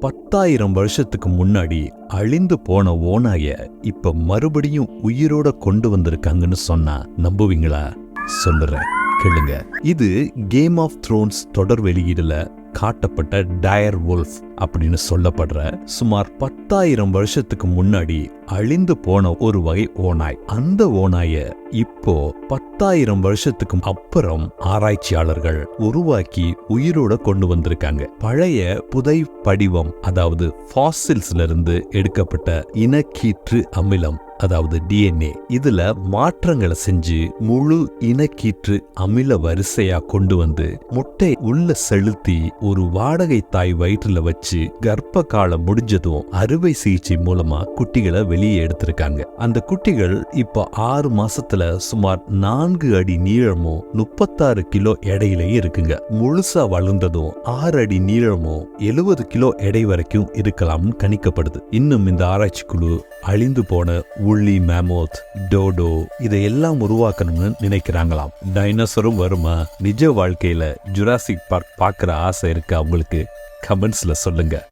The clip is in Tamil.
பத்தாயிரம் வருஷத்துக்கு முன்னாடி அழிந்து போன ஓநாய இப்ப மறுபடியும் உயிரோட கொண்டு வந்திருக்காங்கன்னு சொன்னா நம்புவீங்களா? சொல்லுறேன் கேளுங்க. இது கேம் ஆஃப் த்ரோன்ஸ் தொடர் வெளியீடுல காட்டப்பட்ட டயர் வுல்ஃப் அப்படின்னு சொல்லப்படுற சுமார் பத்தாயிரம் வருஷத்துக்கு முன்னாடி அழிந்து போன ஒரு வகை ஓநாய். அந்த ஓநாய இப்போ பத்தாயிரம் வருஷத்துக்கு அப்புறம் ஆராய்ச்சியாளர்கள் உருவாக்கி உயிரோட கொண்டு வந்திருக்காங்க. பழைய புதை படிவம் அதாவது ஃபாசில்ஸ்ல இருந்து எடுக்கப்பட்ட இனக்கீற்று அமிலம் அதாவது டிஎன்ஏ இதுல மாற்றங்களை செஞ்சு முழு இனக்கீற்று அமில வரிசையா கொண்டு வந்து முட்டை உள்ள செலுத்தி ஒரு வாடகை தாய் வயிற்றுல வச்சு கர்ப்ப காலம் முடிஞ்சதும் அறுவை சிகிச்சை மூலமா குட்டிகளை வெளியே எடுத்திருக்காங்க. அந்த குட்டிகள் இப்போ ஆறு மாசத்துல சுமார் நான்கு அடி நீளமும் முப்பத்தாறு கிலோ எடையிலேயே இருக்குங்க. முழுசா வளர்ந்ததும் ஆறு அடி நீளமும் எழுபது கிலோ எடை வரைக்கும் இருக்கலாம்னு கணிக்கப்படுது. இன்னும் இந்த ஆராய்ச்சி குழு அழிந்து போன உள்ளி மேமோத் டோடோ இதையெல்லாம் உருவாக்கணும்னு நினைக்கிறாங்களாம். டைனோசரும் வருமா? நிஜ வாழ்க்கையில ஜுராசிக் பார்க் பார்க்குற ஆசை இருக்கு? அவங்களுக்கு கமெண்ட்ஸ்ல சொல்லுங்க.